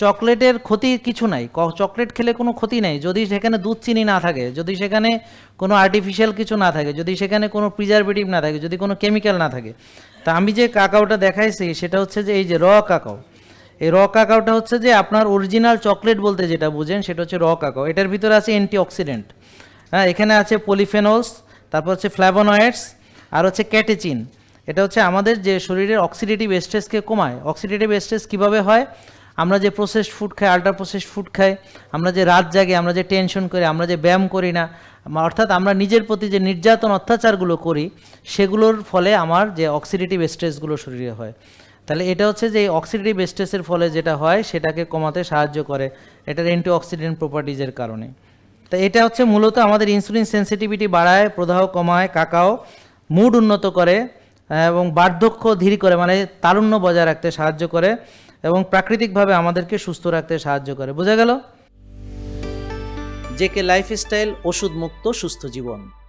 চকলেটের ক্ষতি কিছু নাই। চকলেট খেলে কোনো ক্ষতি নাই। যদি সেখানে দুধ চিনি না থাকে, যদি সেখানে কোনো আর্টিফিশিয়াল কিছু না থাকে, যদি সেখানে কোনো প্রিজারভেটিভ না থাকে, যদি কোনো কেমিক্যাল না থাকে, তা আমি যে কাকাওটা দেখাইছি, সেটা হচ্ছে যে এই যে র কাকাও। এই র কাকাওটা হচ্ছে যে আপনার অরিজিনাল চকলেট বলতে যেটা বুঝেন, সেটা হচ্ছে র কাকাও। এটার ভিতরে আছে অ্যান্টিঅক্সিডেন্ট হ্যাঁ এখানে আছে পলিফেনলস তারপর হচ্ছে ফ্ল্যাভোনয়েডস আর হচ্ছে ক্যাটেচিন এটা হচ্ছে আমাদের যে শরীরের অক্সিডেটিভ স্ট্রেসকে কমায়। অক্সিডেটিভ স্ট্রেস কীভাবে হয়? আমরা যে প্রসেসড ফুড খাই আল্ট্রা প্রসেসড ফুড খাই, আমরা যে রাত জাগে, আমরা যে টেনশন করি, আমরা যে ব্যায়াম করি না অর্থাৎ আমরা নিজের প্রতি যে নির্যাতন, অত্যাচারগুলো করি, সেগুলোর ফলে আমার যে অক্সিডেটিভ স্ট্রেসগুলো শরীরে হয়। তাহলে এটা হচ্ছে যে অক্সিডেটিভ স্ট্রেসের ফলে যেটা হয়, সেটাকে কমাতে সাহায্য করে। এটার অ্যান্টি অক্সিডেন্ট প্রপার্টিজের কারণে। তো এটা হচ্ছে মূলত আমাদের ইনসুলিন সেন্সিটিভিটি বাড়ায়, প্রদাহ কমায় কাকাও মুড উন্নত করে এবং বার্ধক্য ধীর করে মানে তারুণ্য বজায় রাখতে সাহায্য করে এবং প্রাকৃতিকভাবে আমাদেরকে সুস্থ রাখতে সাহায্য করে। বোঝা গেল? জেকে লাইফস্টাইল ওষুধ মুক্ত সুস্থ জীবন।